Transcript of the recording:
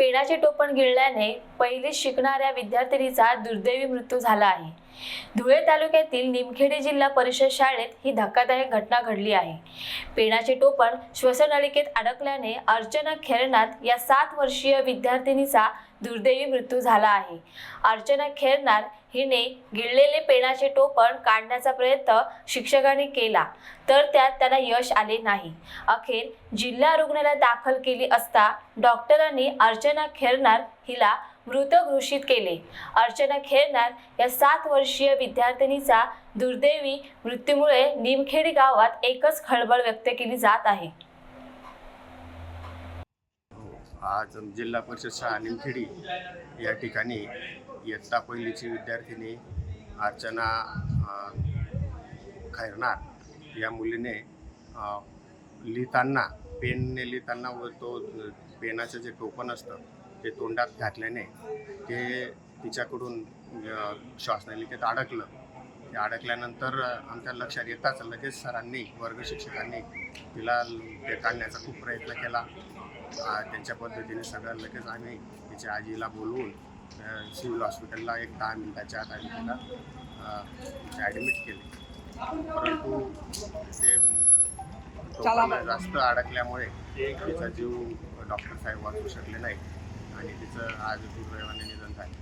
पेडाचे टोपण गिळल्याने पहिली शिकणाऱ्या विद्यार्थिनीचा दुर्दैवी मृत्यू झाला आहे. धुळे तालुक्यातील निमखेडे जिल्हा परिषद शाळेत ही धक्कादायक घटना घडली आहे. पेणाचे टोपण श्वसननलिकेत अडकल्याने अर्चना खेरनाथ या सात वर्षीय विद्यार्थिनीचा दुर्दैवी मृत्यू झाला आहे. अर्चना खेरनार हिने गिळलेले पेणाचे टोपण काढण्याचा प्रयत्न शिक्षकांनी केला तर त्यात त्यांना यश आले नाही. अखेर जिल्हा रुग्णालयात दाखल केली असता डॉक्टरांनी अर्चना खेरनार हिला मृत घोषित केले. अर्चना खेरनार या सात वर्षीय विद्यार्थिनीचा दुर्दैवी मृत्यूमुळे निमखेडी गावात एकच खळबळ व्यक्त केली जात आहे. आज जिल्हा परिषद शाळा निमखेडी या ठिकाणी इयत्ता पहिलीची विद्यार्थिनी अर्चना खैरनार या मुलीने लिहिताना पेनने लिहिताना व तो पेनाचं जे टोपण असतं ते तोंडात घातल्याने ते तिच्याकडून श्वासनलिकेत अडकलं. ते अडकल्यानंतर आमच्या लक्षात येताच लगेच सरांनी वर्ग शिक्षकांनी तिला ते काढण्याचा खूप प्रयत्न केला. त्यांच्या पद्धतीने सगळं लगेच आम्ही तिच्या आजीला बोलवून सिव्हिल हॉस्पिटलला एक दहा मिनिटाच्या आत आम्ही तिला ॲडमिट केले. परंतु ते जास्त अडकल्यामुळे तिचा जीव डॉक्टर साहेब वाचू शकले नाही आणि तिचं आज दुर्दैवाने निधन झालं.